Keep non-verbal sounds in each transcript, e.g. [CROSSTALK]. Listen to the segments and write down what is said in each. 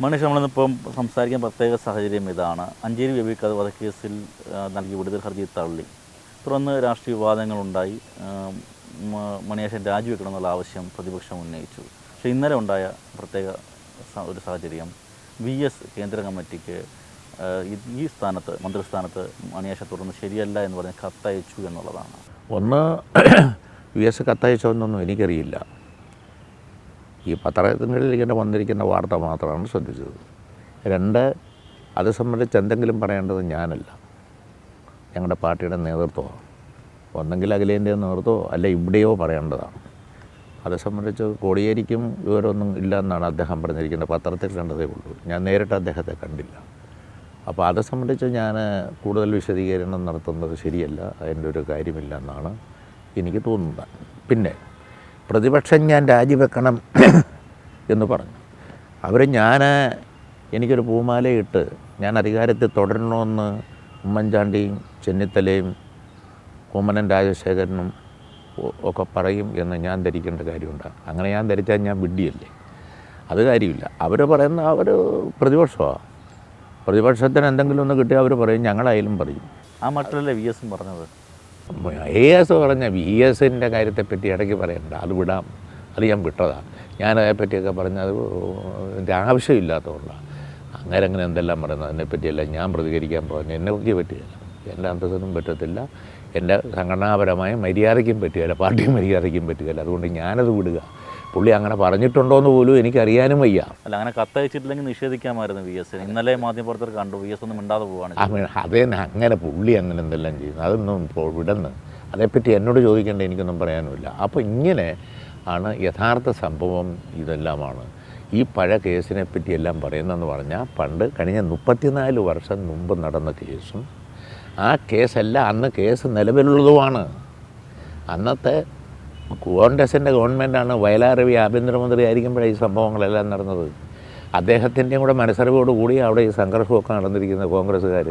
മനുഷ്യ നമ്മളിന്നിപ്പം സംസാരിക്കാൻ പ്രത്യേക സാഹചര്യം ഇതാണ്. അഞ്ചേരി ബേബിക്കത് വധക്കേസിൽ നൽകി നൽകിയ വിടുതൽ ഹർജി തള്ളി. തുടർന്ന് രാഷ്ട്രീയ വിവാദങ്ങളുണ്ടായി. മണിയേശൻ രാജിവെക്കണമെന്നുള്ള ആവശ്യം പ്രതിപക്ഷം ഉന്നയിച്ചു. പക്ഷേ ഇന്നലെ ഉണ്ടായ പ്രത്യേക ഒരു സാഹചര്യം. വി എസ് കേന്ദ്ര കമ്മിറ്റിക്ക് ഈ- സ്ഥാനത്ത് മന്ത്രിസ്ഥാനത്ത് മണിയേശ തുടർന്ന് ശരിയല്ല എന്ന് പറഞ്ഞ് കത്തയച്ചു എന്നുള്ളതാണ്. ഒന്ന് വി എസ് കത്തയച്ചോന്നൊന്നും എനിക്കറിയില്ല. ഈ പത്രത്തിനുള്ളിൽ ഇങ്ങനെ വന്നിരിക്കുന്ന വാർത്ത മാത്രമാണ് ശ്രദ്ധിച്ചത്. രണ്ട് അത് സംബന്ധിച്ച് എന്തെങ്കിലും പറയേണ്ടത് ഞാനല്ല. ഞങ്ങളുടെ പാർട്ടിയുടെ നേതൃത്വമാണ്. ഒന്നെങ്കിൽ അഖിലേന്ത്യാ നേതൃത്വമോ അല്ല ഇവിടെയോ പറയേണ്ടതാണ്. അത് സംബന്ധിച്ച് കോടിയേരിക്കും വിവരമൊന്നും ഇല്ല എന്നാണ് അദ്ദേഹം പറഞ്ഞിരിക്കുന്നത്. പത്രത്തിൽ കണ്ടതേ ഉള്ളൂ. ഞാൻ നേരിട്ട് അദ്ദേഹത്തെ കണ്ടില്ല. അപ്പോൾ അത് സംബന്ധിച്ച് ഞാൻ കൂടുതൽ വിശദീകരണം നടത്തുന്നത് ശരിയല്ല. അതിന്റെ ഒരു കാര്യമില്ല എന്നാണ് എനിക്ക് തോന്നുന്നത്. പിന്നെ പ്രതിപക്ഷം ഞാൻ രാജിവെക്കണം [CLEARS THROAT] എന്ന് പറഞ്ഞു. അവർ ഞാൻ എനിക്കൊരു പൂമാലയിട്ട് ഞാൻ അധികാരത്തിൽ തുടരണമെന്ന് ഉമ്മൻചാണ്ടിയും ചെന്നിത്തലയും കുമ്മനം രാജശേഖരനും ഒക്കെ പറയും എന്ന് ഞാൻ ധരിക്കേണ്ട കാര്യമുണ്ട്. അങ്ങനെ ഞാൻ ധരിച്ചാൽ ഞാൻ വിഡ്ഢിയല്ലേ? അത് കാര്യമില്ല. അവർ പറയുന്ന അവർ പ്രതിപക്ഷമാണ് പ്രതിപക്ഷത്തിന് എന്തെങ്കിലും ഒന്ന് കിട്ടിയാൽ അവർ പറയും ഞങ്ങളായാലും പറയും. ആ മട്ടിലല്ലേ വി എസും പറഞ്ഞത്? എ എസ് പറഞ്ഞ വി എസിന്റെ കാര്യത്തെപ്പറ്റി ഇടയ്ക്ക് പറയണ്ട. അത് വിടാം. അത് ഞാൻ വിട്ടതാണ് ഞാൻ അതേപ്പറ്റിയൊക്കെ പറഞ്ഞത് എന്റെ ആവശ്യമില്ലാത്തതുകൊണ്ടാണ് അങ്ങനെ അങ്ങനെ എന്തെല്ലാം പറയുന്നത് അതിനെപ്പറ്റിയെല്ലാം ഞാൻ പ്രതികരിക്കാൻ പോകുന്നത്. എന്നെ പറ്റി പറ്റുകയില്ല എന്റെ അന്തസ്സിനും പറ്റത്തില്ല. എന്റെ സംഘടനാപരമായ മര്യാദയ്ക്കും പറ്റുകയില്ല പാർട്ടി മര്യാദയ്ക്കും പറ്റുകയില്ല അതുകൊണ്ട് ഞാനത് വിടുക. പുള്ളി അങ്ങനെ പറഞ്ഞിട്ടുണ്ടോ എന്ന് പോലും എനിക്കറിയാനും വയ്യ. അല്ല അങ്ങനെ കത്തയച്ചിട്ടില്ലെങ്കിൽ നിഷേധിക്കാമായിരുന്നു വി എസ് ഇന്നലെ മാധ്യമപ്രവർത്തകർ കണ്ടു വി എസ് ഒന്നും മിണ്ടാതെ പോവാണ് അതെ അങ്ങനെ പുള്ളി അങ്ങനെ എന്തെല്ലാം ചെയ്യുന്നു? അതൊന്നും ഇപ്പോൾ വിടന്ന് അതേപ്പറ്റി എന്നോട് ചോദിക്കേണ്ട എനിക്കൊന്നും പറയാനുമില്ല. അപ്പോൾ ഇങ്ങനെ ആണ് യഥാർത്ഥ സംഭവം ഇതെല്ലാമാണ്. ഈ പഴയ കേസിനെ പറ്റി എല്ലാം പറയുന്നതെന്ന് പറഞ്ഞാൽ പണ്ട് കഴിഞ്ഞ മുപ്പത്തിനാല് വർഷം മുമ്പ് നടന്ന കേസും ആ കേസല്ല അന്ന് കേസ് നിലവിലുള്ളതുമാണ്. അന്നത്തെ കോൺഗ്രസിന്റെ ഗവൺമെന്റാണ് വയലാരവി ആഭ്യന്തരമന്ത്രി ആയിരിക്കുമ്പോഴേ ഈ സംഭവങ്ങളെല്ലാം നടന്നത്. അദ്ദേഹത്തിന്റെയും കൂടെ മനസ്സറിവോട് കൂടി അവിടെ ഈ സംഘർഷമൊക്കെ നടന്നിരിക്കുന്നത് കോൺഗ്രസ്സുകാർ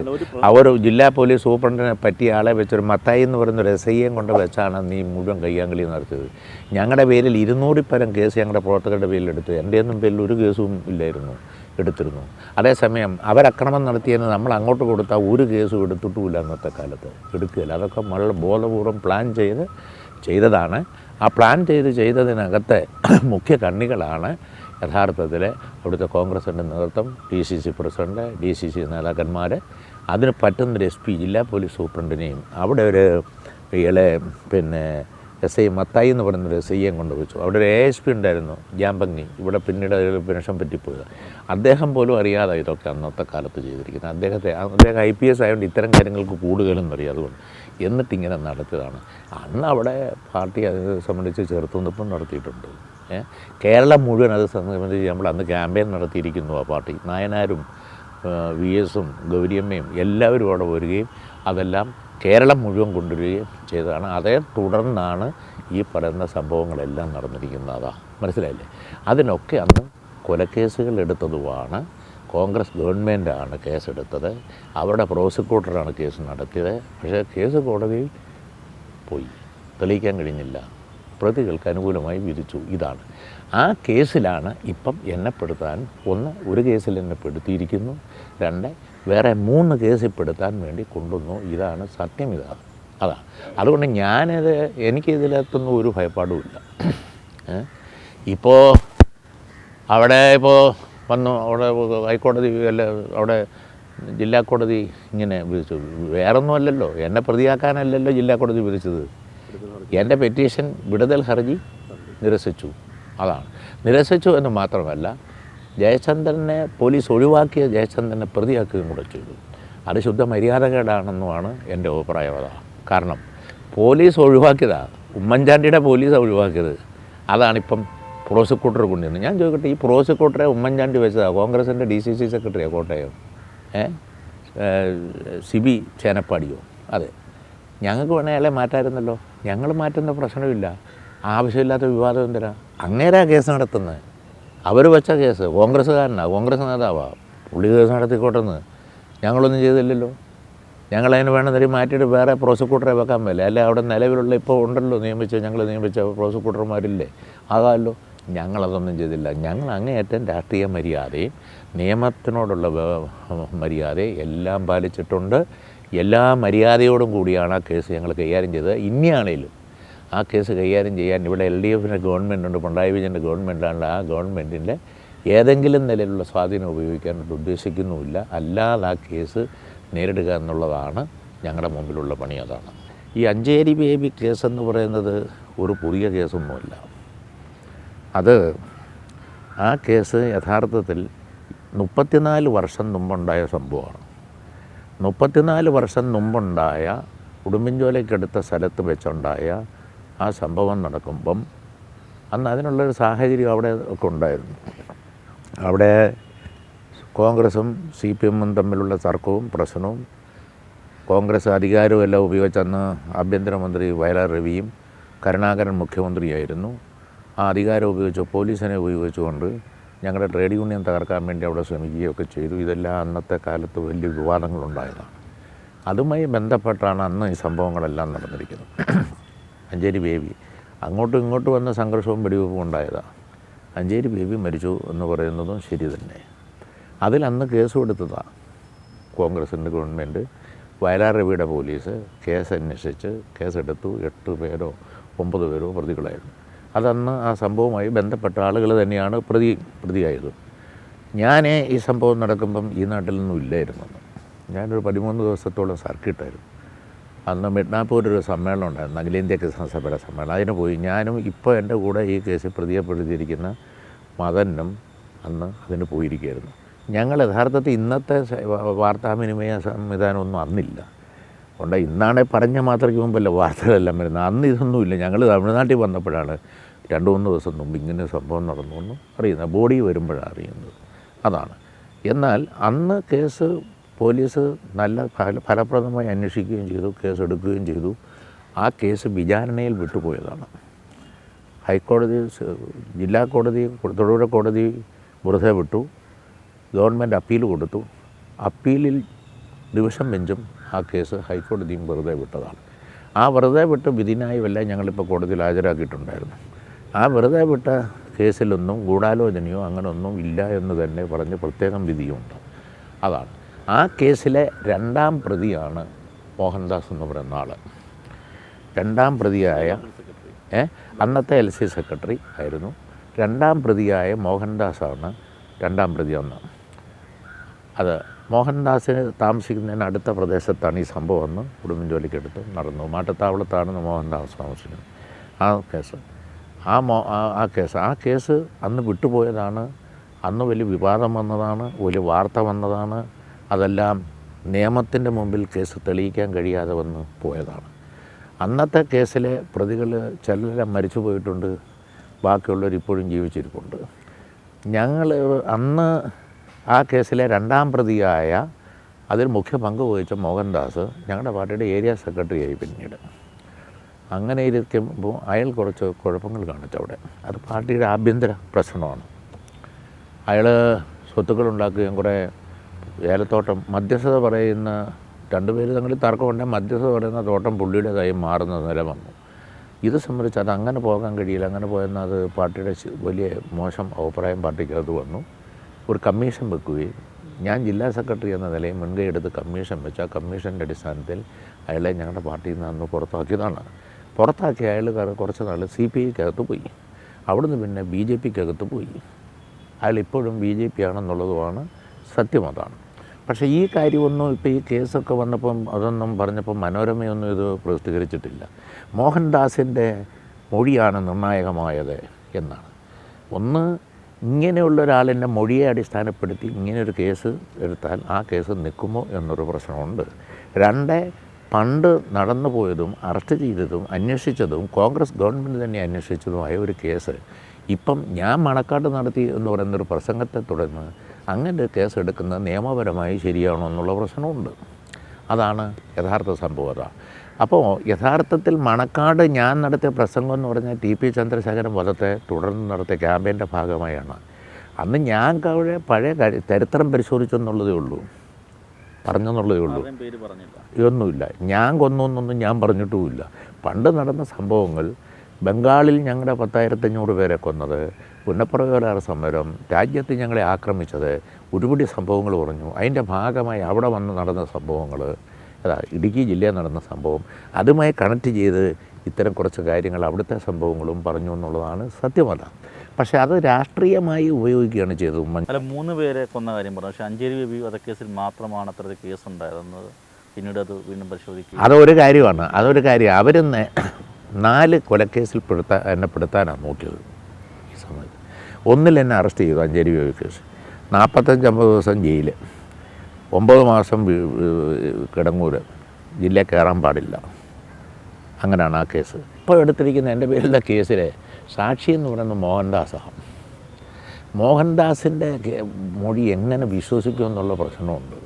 അവർ ജില്ലാ പോലീസ് സൂപ്രണ്ടിനെ പറ്റിയ ആളെ വെച്ചൊരു മത്തായി എന്ന് പറയുന്ന ഒരു എസ് ഐയും കൊണ്ട് വെച്ചാണ് നീ മുഴുവൻ കയ്യാങ്കളി നടത്തിയത്. ഞങ്ങളുടെ പേരിൽ ഇരുന്നൂറിൽ പരം കേസ് ഞങ്ങളുടെ പ്രവർത്തകരുടെ പേരിൽ എടുത്തു. എന്റെയൊന്നും പേരിൽ ഒരു കേസും ഇല്ലായിരുന്നു എടുത്തിരുന്നു. അതേസമയം അവരക്രമം നടത്തിയെന്ന് നമ്മൾ അങ്ങോട്ട് കൊടുത്താൽ ഒരു കേസും എടുത്തിട്ടുമില്ല അന്നത്തെ കാലത്ത്. എടുക്കുകയില്ല. അതൊക്കെ വളരെ ബോധപൂർവം പ്ലാൻ ചെയ്ത് ചെയ്തതാണ്. ആ പ്ലാൻ ചെയ്ത് ചെയ്തതിനകത്തെ [CLEARS THROAT] മുഖ്യ കണ്ണികളാണ് യഥാർത്ഥത്തിൽ അവിടുത്തെ കോൺഗ്രസിന്റെ നേതൃത്വം D C C president D C C നേതാക്കന്മാർ അതിന് പറ്റുന്നൊരു എസ് പി ജില്ലാ പോലീസ് സൂപ്രണ്ടിനെയും അവിടെ ഒരു ഇയാളെ പിന്നെ എസ് ഐ മത്തായി എന്ന് പറയുന്നൊരു എസ് ഐയെ കൊണ്ടുവച്ചു. അവിടെ ഒരു എ എസ് പി ഉണ്ടായിരുന്നു ജാമ്പങ്ങി ഇവിടെ പിന്നീട് അതിൽ പെൻഷൻ പറ്റിപ്പോയത്. അദ്ദേഹം പോലും അറിയാതെ ഇതൊക്കെ അന്നത്തെ കാലത്ത് ചെയ്തിരിക്കുന്നത്. അദ്ദേഹത്തെ അദ്ദേഹം ഐ പി എസ് ആയതുകൊണ്ട് ഇത്തരം കാര്യങ്ങൾക്ക് കൂടുതലും അറിയാം. അതുകൊണ്ട് എന്നിട്ടിങ്ങനെ നടത്തിയതാണ്. അന്ന് അവിടെ പാർട്ടി അത് സംബന്ധിച്ച് ചെറുത്തുനിപ്പം നടത്തിയിട്ടുണ്ട്? കേരളം മുഴുവൻ അത് സംബന്ധിച്ച് നമ്മൾ അന്ന് ക്യാമ്പയിൻ നടത്തിയിരിക്കുന്നു ആ പാർട്ടി. നായനാരും വി എസും ഗൗരിയമ്മയും എല്ലാവരും അവിടെ വരികയും അതെല്ലാം കേരളം മുഴുവൻ കൊണ്ടുവരികയും ചെയ്തതാണ്. അതേ തുടർന്നാണ് ഈ പറയുന്ന സംഭവങ്ങളെല്ലാം നടന്നിരിക്കുന്നത്. മനസ്സിലായില്ലേ? അതിനൊക്കെ അന്ന് കൊലക്കേസുകൾ എടുത്തതുമാണ്. കോൺഗ്രസ് ഗവൺമെന്റാണ് കേസെടുത്തത്. അവരുടെ പ്രോസിക്യൂട്ടറാണ് കേസ് നടത്തിയത്. പക്ഷേ കേസ് കോടതിയിൽ പോയി. തെളിയിക്കാൻ കഴിഞ്ഞില്ല. പ്രതികൾക്ക് അനുകൂലമായി വിധിച്ചു. ഇതാണ്. ആ കേസിലാണ് ഇപ്പം എന്നെപ്പെടുത്താൻ ഒന്ന് ഒരു കേസിൽ എന്നെ പെടുത്തിയിരിക്കുന്നു രണ്ട് വേറെ മൂന്ന് കേസിൽ പെടുത്താൻ വേണ്ടി കൊണ്ടുവന്നു. ഇതാണ് സത്യം ഇതാണ് അതാണ് അതുകൊണ്ട് ഞാനിത് എനിക്കിതിലെത്തുന്ന ഒരു ഭയപ്പാടുമില്ല? ഇപ്പോൾ അവിടെ ഇപ്പോൾ വന്നു. അവിടെ ഹൈക്കോടതി അല്ല അവിടെ ജില്ലാ കോടതി ഇങ്ങനെ വിധിച്ചു. വേറൊന്നും അല്ലല്ലോ. എന്നെ പ്രതിയാക്കാനല്ലല്ലോ ജില്ലാ കോടതി വിധിച്ചത്. എന്റെ പെറ്റീഷൻ വിടുതൽ ഹർജി നിരസിച്ചു. അതാണ്. നിരസിച്ചു എന്ന് മാത്രമല്ല ജയചന്ദ്രനെ പോലീസ് ഒഴിവാക്കിയ ജയചന്ദ്രനെ പ്രതിയാക്കുകയും കൂടെ ചെയ്തു. അത് ശുദ്ധ മര്യാദകേടാണെന്നുമാണ് എന്റെ അഭിപ്രായം. അതാണ് കാരണം പോലീസ് ഒഴിവാക്കിയതാണ് ഉമ്മൻചാണ്ടിയുടെ പോലീസാണ് ഒഴിവാക്കിയത്. അതാണിപ്പം പ്രോസിക്യൂട്ടർ കൊണ്ടുവന്നത് ഞാൻ ചോദിക്കട്ടെ ഈ പ്രോസിക്യൂട്ടറെ ഉമ്മൻചാണ്ടി വെച്ചതാണ് കോൺഗ്രസിന്റെ ഡി സി സി സെക്രട്ടറിയാണ് കോട്ടയം? ഏ? സിബി ചേനപ്പാടിയോ? അതെ. ഞങ്ങൾക്ക് വേണേൽ അയാളെ മാറ്റാമായിരുന്നല്ലോ ഞങ്ങൾ മാറ്റുന്ന പ്രശ്നമില്ല. ആവശ്യമില്ലാത്ത വിവാദം എന്തിനാ? അങ്ങേരാ കേസ് നടത്തുന്നത്. അവർ വെച്ച കേസ് കോൺഗ്രസ്സുകാരനാണ് കോൺഗ്രസ് നേതാവാ. പുള്ളി കേസ് നടത്തിക്കോട്ടെന്ന്. ഞങ്ങളൊന്നും ചെയ്തില്ലല്ലോ. ഞങ്ങളതിന് വേണമെന്നൊരു മാറ്റിയിട്ട് വേറെ പ്രോസിക്യൂട്ടറെ വെക്കാൻ മേലെ. അല്ലെ അവിടെ നിലവിലുള്ള ഇപ്പോൾ ഉണ്ടല്ലോ നിയമിച്ച ഞങ്ങൾ നിയമിച്ച പ്രോസിക്യൂട്ടർമാരില്ലേ? ആകാമല്ലോ. ഞങ്ങളതൊന്നും ചെയ്തില്ല. ഞങ്ങൾ അങ്ങേയറ്റം രാഷ്ട്രീയ മര്യാദയും നിയമത്തിനോടുള്ള മര്യാദയും എല്ലാം പാലിച്ചിട്ടുണ്ട്. എല്ലാ മര്യാദയോടും കൂടിയാണ് ആ കേസ് ഞങ്ങൾ കൈകാര്യം ചെയ്തത്. ഇനിയാണേലും ആ കേസ് കൈകാര്യം ചെയ്യാൻ ഇവിടെ എൽ ഡി എഫിന്റെ ഗവൺമെന്റുണ്ട് പിണറായി വിജയന്റെ ഗവൺമെന്റാണ്. ആ ഗവൺമെന്റിന്റെ ഏതെങ്കിലും നിലയിലുള്ള സ്വാധീനം ഉപയോഗിക്കാനായിട്ട് ഉദ്ദേശിക്കുന്നുമില്ല. അല്ലാതെ ആ കേസ് നേരിടുക എന്നുള്ളതാണ് ഞങ്ങളുടെ മുമ്പിലുള്ള പണി. അതാണ്. ഈ അഞ്ചേരി ബേബി കേസ് എന്ന് പറയുന്നത് ഒരു പുതിയ കേസൊന്നുമല്ല. അത് ആ കേസ് യഥാർത്ഥത്തിൽ മുപ്പത്തിനാല് വർഷം മുമ്പുണ്ടായ സംഭവമാണ്. മുപ്പത്തിനാല് വർഷം മുമ്പുണ്ടായ ഉടുമ്പൻചോലയ്ക്കടുത്ത സ്ഥലത്ത് വെച്ചുണ്ടായ ആ സംഭവം നടക്കുമ്പം അന്ന് അതിനുള്ളൊരു സാഹചര്യം അവിടെ ഒക്കെ ഉണ്ടായിരുന്നു. അവിടെ കോൺഗ്രസും സി പി എമ്മും തമ്മിലുള്ള തർക്കവും പ്രശ്നവും കോൺഗ്രസ് അധികാരവും എല്ലാം ഉപയോഗിച്ച് അന്ന് ആഭ്യന്തരമന്ത്രി വയലാർ രവിയും കരുണാകരൻ മുഖ്യമന്ത്രിയായിരുന്നു. ആ അധികാരം ഉപയോഗിച്ച് പോലീസിനെ ഉപയോഗിച്ചുകൊണ്ട് ഞങ്ങളുടെ ട്രേഡ് യൂണിയൻ തകർക്കാൻ വേണ്ടി അവിടെ ശ്രമിക്കുകയൊക്കെ ചെയ്തു. ഇതെല്ലാം അന്നത്തെ കാലത്ത് വലിയ വിവാദങ്ങളുണ്ടായതാണ്. അതുമായി ബന്ധപ്പെട്ടാണ് അന്ന് ഈ സംഭവങ്ങളെല്ലാം നടന്നിരിക്കുന്നത്. അഞ്ചേരി ബേബി. അങ്ങോട്ടും ഇങ്ങോട്ട് വന്ന സംഘർഷവും വെടിവെപ്പും ഉണ്ടായതാണ് അഞ്ചേരി ബേബി മരിച്ചു എന്ന് പറയുന്നതും ശരി തന്നെ. അതിൽ അന്ന് കേസ് കൊടുത്തതാണ് കോൺഗ്രസിന്റെ ഗവൺമെന്റ് വയലാർ രവിയുടെ പോലീസ് കേസ് അന്വേഷിച്ച് കേസെടുത്തു. എട്ട് പേരോ ഒമ്പത് പേരോ പ്രതികളായിരുന്നു. അതന്ന് ആ സംഭവവുമായി ബന്ധപ്പെട്ട ആളുകൾ തന്നെയാണ് പ്രതി പ്രതിയായത്. ഞാൻ ഈ സംഭവം നടക്കുമ്പം ഈ നാട്ടിൽ നിന്നും ഇല്ലായിരുന്നു. ഞാനൊരു പതിമൂന്ന് ദിവസത്തോളം സർക്കിട്ടായിരുന്നു. അന്ന് മിഡ്നാപ്പൂർ ഒരു സമ്മേളനം ഉണ്ടായിരുന്നു അഖിലേന്ത്യാ ക്രിസ്ത്യൻ സഭയുടെ സമ്മേളനം. അതിന് പോയി ഞാനും ഇപ്പോൾ എന്റെ കൂടെ ഈ കേസിൽ പ്രതിയപ്പെടുത്തിയിരിക്കുന്ന മദനും അന്ന് അതിന് പോയിരിക്കുകയായിരുന്നു. ഞങ്ങൾ യഥാർത്ഥത്തിൽ ഇന്നത്തെ വാർത്താവിനിമയ സംവിധാനം ഒന്നും അന്നില്ല. അതുകൊണ്ട് ഇന്നാണെ പറഞ്ഞ മാത്രയ്ക്ക് മുമ്പല്ല വാർത്തകളെല്ലാം വരുന്നത്. അന്ന് ഇതൊന്നുമില്ല ഞങ്ങൾ തമിഴ്നാട്ടിൽ വന്നപ്പോഴാണ് രണ്ട് മൂന്ന് ദിവസം മുമ്പ് ഇങ്ങനെ സംഭവം നടന്നു എന്ന് അറിയുന്നത്. ബോഡി വരുമ്പോഴാണ് അറിയുന്നത്. അതാണ്. എന്നാൽ അന്ന് കേസ് പോലീസ് നല്ല ഫല ഫലപ്രദമായി അന്വേഷിക്കുകയും ചെയ്തു കേസ് എടുക്കുകയും ചെയ്തു. ആ കേസ് വിചാരണയിൽ വിട്ടുപോയതാണ്. ഹൈക്കോടതി ജില്ലാ കോടതി തൊടുപുഴ കോടതി വെറുതെ വിട്ടു. ഗവൺമെന്റ് അപ്പീൽ കൊടുത്തു. അപ്പീലിൽ ഡിവിഷൻ ബെഞ്ചും ആ കേസ് ഹൈക്കോടതിയും വെറുതെ വിട്ടതാണ്. ആ വെറുതെ വിട്ട് വല്ല ഞങ്ങളിപ്പോൾ കോടതിയിൽ ഹാജരാക്കിയിട്ടുണ്ടായിരുന്നു. ആ വെറുതെ വിട്ട കേസിലൊന്നും ഗൂഢാലോചനയോ അങ്ങനെയൊന്നും ഇല്ല എന്ന് തന്നെ പറഞ്ഞ് പ്രത്യേകം വിധിയുണ്ട്. അതാണ്. ആ കേസിലെ രണ്ടാം പ്രതിയാണ് മോഹൻദാസ് എന്ന് പറയുന്ന ആൾ രണ്ടാം പ്രതിയായ ഏ അന്നത്തെ എൽ സി സെക്രട്ടറി ആയിരുന്നു. രണ്ടാം പ്രതിയായ മോഹൻദാസാണ് രണ്ടാം പ്രതി ഒന്ന് അത് മോഹൻദാസിന് താമസിക്കുന്നതിന് അടുത്ത പ്രദേശത്താണ് ഈ സംഭവം എന്ന് ഉടുമ്പൻചോലിക്കടുത്ത് നടന്നു. മാട്ടത്താവളത്താണ് മോഹൻദാസ് താമസിക്കുന്നത് ആ കേസ്. ആ മോ ആ കേസ്. ആ കേസ് അന്ന് വിട്ടുപോയതാണ്. അന്ന് വലിയ വിവാദം വന്നതാണ്. വലിയ വാർത്ത വന്നതാണ്. അതെല്ലാം നിയമത്തിന്റെ മുമ്പിൽ കേസ് തെളിയിക്കാൻ കഴിയാതെ വന്ന് പോയതാണ്. അന്നത്തെ കേസിലെ പ്രതികൾ ചിലരെല്ലാം മരിച്ചു പോയിട്ടുണ്ട് ബാക്കിയുള്ളവർ ഇപ്പോഴും ജീവിച്ചിരിപ്പുണ്ട്. ഞങ്ങൾ അന്ന് ആ കേസിലെ രണ്ടാം പ്രതിയായ അതിൽ മുഖ്യ പങ്ക് വഹിച്ച മോഹൻദാസ് ഞങ്ങളുടെ പാർട്ടിയുടെ ഏരിയ സെക്രട്ടറിയായി പിന്നീട്. അങ്ങനെ ഇരിക്കുമ്പോൾ അയാൾ കുറച്ച് കുഴപ്പങ്ങൾ കാണിച്ചു അവിടെ. അത് പാർട്ടിയുടെ ആഭ്യന്തര പ്രശ്നമാണ്. അയാൾ സ്വത്തുക്കൾ ഉണ്ടാക്കുകയും കുറേ ഏലത്തോട്ടം. മധ്യസ്ഥത പറയുന്ന രണ്ടുപേരും തങ്ങളിൽ തർക്കമുണ്ടെങ്കിൽ മധ്യസ്ഥത പറയുന്ന തോട്ടം പുള്ളിയുടെ കൈ മാറുന്ന നില വന്നു. ഇത് സംബന്ധിച്ച് അത് അങ്ങനെ പോകാൻ കഴിയില്ല. അങ്ങനെ പോയെന്ന് അത് പാർട്ടിയുടെ വലിയ മോശം അഭിപ്രായം പാർട്ടിക്കകത്ത് വന്നു. ഒരു കമ്മീഷൻ വെക്കുകയും ഞാൻ ജില്ലാ സെക്രട്ടറി എന്ന നിലയിൽ മുൻകൈ എടുത്ത് കമ്മീഷൻ വെച്ച് ആ കമ്മീഷന്റെ അടിസ്ഥാനത്തിൽ അയാളെ ഞങ്ങളുടെ പാർട്ടിയിൽ നിന്ന് അന്ന് പുറത്താക്കിയതാണ്. പുറത്താക്കി അയാൾ കറ- കുറച്ച് നാൾ സി പി ഐക്കകത്ത് പോയി. അവിടുന്ന് പിന്നെ ബി ജെ പിക്കകത്ത് പോയി. അയാൾ ഇപ്പോഴും ബി ജെ പി ആണെന്നുള്ളതുമാണ് സത്യം അതാണ് പക്ഷേ ഈ കാര്യമൊന്നും ഇപ്പോൾ ഈ കേസൊക്കെ വന്നപ്പം അതൊന്നും പറഞ്ഞപ്പം മനോരമയൊന്നും ഇത് പ്രസിദ്ധീകരിച്ചിട്ടില്ല. മോഹൻദാസിന്റെ മൊഴിയാണ് നിർണായകമായത് എന്നാണ്. ഒന്ന് ഇങ്ങനെയുള്ള ഒരാളിന്റെ മൊഴിയെ അടിസ്ഥാനപ്പെടുത്തി ഇങ്ങനെയൊരു കേസ് എടുത്താൽ ആ കേസ് നിൽക്കുമോ എന്നൊരു പ്രശ്നമുണ്ട്. രണ്ട് പണ്ട് നടന്നു പോയതും അറസ്റ്റ് ചെയ്തതും അന്വേഷിച്ചതും കോൺഗ്രസ് ഗവൺമെന്റ് തന്നെ അന്വേഷിച്ചതുമായ ഒരു കേസ്. ഇപ്പം ഞാൻ മണക്കാട്ട് നടത്തി എന്ന് പറയുന്നൊരു പ്രസംഗത്തെ തുടർന്ന് അങ്ങനെ ഒരു കേസ് എടുക്കുന്നത് നിയമപരമായി ശരിയാണോ എന്നുള്ള പ്രശ്നമുണ്ട്. അതാണ് യഥാർത്ഥ സംഭവം അതാ. അപ്പോൾ യഥാർത്ഥത്തിൽ മണക്കാട് ഞാൻ നടത്തിയ പ്രസംഗം എന്ന് പറഞ്ഞാൽ ടി പി ചന്ദ്രശേഖരൻ വധത്തെ തുടർന്ന് നടത്തിയ ക്യാമ്പയിന്റെ ഭാഗമായാണ്. അന്ന് ഞാൻ അവിടെ പഴയ ചരിത്രം പരിശോധിച്ചെന്നുള്ളതേ ഉള്ളൂ. പറഞ്ഞെന്നുള്ളതേ ഉള്ളൂ. ഇതൊന്നുമില്ല. ഞാൻ കൊന്നു എന്നൊന്നും ഞാൻ പറഞ്ഞിട്ടുമില്ല. പണ്ട് നടന്ന സംഭവങ്ങൾ ബംഗാളിൽ ഞങ്ങളുടെ പത്തായിരത്തഞ്ഞൂറ് പേരെ കൊന്നത് പുന്നപ്രകോലാർ സമരം രാജ്യത്ത് ഞങ്ങളെ ആക്രമിച്ചത് ഒരുപടി സംഭവങ്ങൾ പറഞ്ഞു അതിന്റെ ഭാഗമായി അവിടെ വന്ന് നടന്ന സംഭവങ്ങൾ അതാ ഇടുക്കി ജില്ലയിൽ നടന്ന സംഭവം അതുമായി കണക്ട് ചെയ്ത് ഇത്തരം കുറച്ച് കാര്യങ്ങൾ അവിടുത്തെ സംഭവങ്ങളും പറഞ്ഞു എന്നുള്ളതാണ് സത്യമല്ല പക്ഷേ അത് രാഷ്ട്രീയമായി ഉപയോഗിക്കുകയാണ് ചെയ്തത് അല്ല മൂന്ന് പേരെ കൊന്ന കാര്യം പറഞ്ഞു. പക്ഷേ അഞ്ചേരി ബേബി വധക്കേസിൽ മാത്രമാണ് അത്ര കേസ് ഉണ്ടായിരുന്നത് പിന്നീട് അത് വീണ്ടും പരിശോധിക്കുക അതൊരു കാര്യമാണ്. അതൊരു കാര്യം. അവരെന്നെ നാല് കൊലക്കേസിൽ പെടുത്താൻ എന്നെ പെടുത്താനാണ് നോക്കിയത്. ഒന്നിൽ എന്നെ അറസ്റ്റ് ചെയ്തു അഞ്ചേരി ബേബി കേസ്. നാൽപ്പത്തഞ്ച് അമ്പത് ദിവസം ജയിൽ ഒമ്പത് മാസം കിടങ്ങൂർ ജില്ല കയറാൻ പാടില്ല. അങ്ങനെയാണ് ആ കേസ്. ഇപ്പോൾ എടുത്തിരിക്കുന്ന എന്റെ പേരിലെ കേസിലെ സാക്ഷി എന്ന് പറയുന്നത് മോഹൻദാസാണ്. മോഹൻദാസിന്റെ മൊഴി എങ്ങനെ വിശ്വസിക്കും എന്നുള്ള പ്രശ്നമുണ്ട്.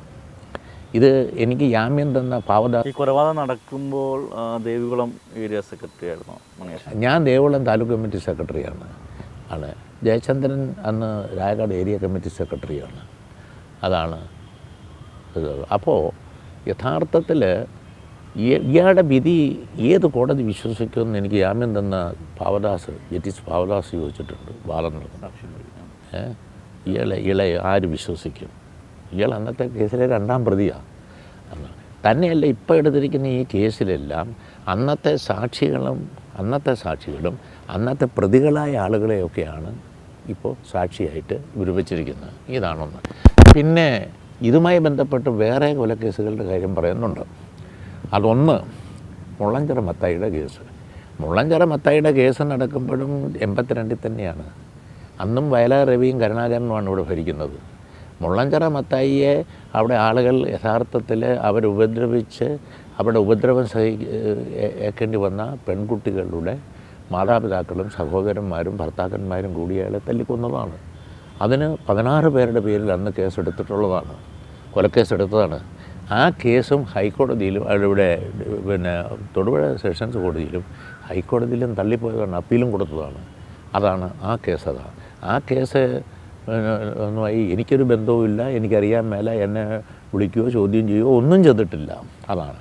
ഇത് എനിക്ക് ജാമ്യം തന്ന പാവദാസ് ഈ കൊലപാതകം നടക്കുമ്പോൾ ദേവികുളം ഏരിയ സെക്രട്ടറി ആയിരുന്നു ഞാൻ ദേവികുളം താലൂക്ക് കമ്മിറ്റി സെക്രട്ടറിയാണ്. ആണ്. ജയചന്ദ്രൻ അന്ന് രായകാട് ഏരിയ കമ്മിറ്റി സെക്രട്ടറിയാണ്. അതാണ് അപ്പോൾ യഥാർത്ഥത്തിൽ ഇയാളുടെ വിധി ഏത് കോടതി വിശ്വസിക്കുമെന്ന് എനിക്ക് ജാമ്യം തന്ന പാവദാസ് ജസ്റ്റിസ് പാവദാസ് ചോദിച്ചിട്ടുണ്ട് ഏ? ഇയാളെ ഇളയെ ആര് വിശ്വസിക്കും? ഇയാൾ അന്നത്തെ കേസിലെ രണ്ടാം പ്രതിയാണ് തന്നെയല്ല ഇപ്പോൾ എടുത്തിരിക്കുന്ന ഈ കേസിലെല്ലാം അന്നത്തെ സാക്ഷികളും അന്നത്തെ സാക്ഷികളും അന്നത്തെ പ്രതികളായ ആളുകളെയൊക്കെയാണ് ഇപ്പോൾ സാക്ഷിയായിട്ട് വിരമിച്ചിരിക്കുന്നത് ഇതാണൊന്ന്. പിന്നെ ഇതുമായി ബന്ധപ്പെട്ട് വേറെ കൊലക്കേസുകളുടെ കാര്യം പറയുന്നുണ്ട്. അതൊന്ന് മുള്ളഞ്ചിറ മത്തായിയുടെ കേസ്. മുള്ളഞ്ചിറ മത്തായിയുടെ കേസ് നടക്കുമ്പോഴും എൺപത്തിരണ്ടിൽ തന്നെയാണ്. അന്നും വയലാർ രവിയും കരുണാകരനുമാണ് ഇവിടെ ഭരിക്കുന്നത്. മുള്ളഞ്ചിറ മത്തായിയെ അവിടെ ആളുകൾ യഥാർത്ഥത്തിൽ അവരുപദ്രവിച്ച് അവിടെ ഉപദ്രവം സഹി ഏക്കേണ്ടി വന്ന പെൺകുട്ടികളുടെ മാതാപിതാക്കളും സഹോദരന്മാരും ഭർത്താക്കന്മാരും കൂടി അയാളെ തല്ലിക്കൊന്നതാണ്. അതിന് പതിനാറ് പേരുടെ പേരിൽ അന്ന് കേസെടുത്തിട്ടുള്ളതാണ്. കൊലക്കേസെടുത്തതാണ്. ആ കേസും ഹൈക്കോടതിയിലും ഇവിടെ പിന്നെ തൊടുപുഴ സെഷൻസ് കോടതിയിലും ഹൈക്കോടതിയിലും തള്ളിപ്പോയതാണ് അപ്പീലും കൊടുത്തതാണ്. അതാണ് ആ കേസ് അതാണ് ആ കേസ് ഒന്നുമായി എനിക്കൊരു ബന്ധവുമില്ല എനിക്കറിയാൻ മേല എന്നെ വിളിക്കുകയോ ചോദ്യം ചെയ്യുകയോ ഒന്നും ചെയ്തിട്ടില്ല. അതാണ്.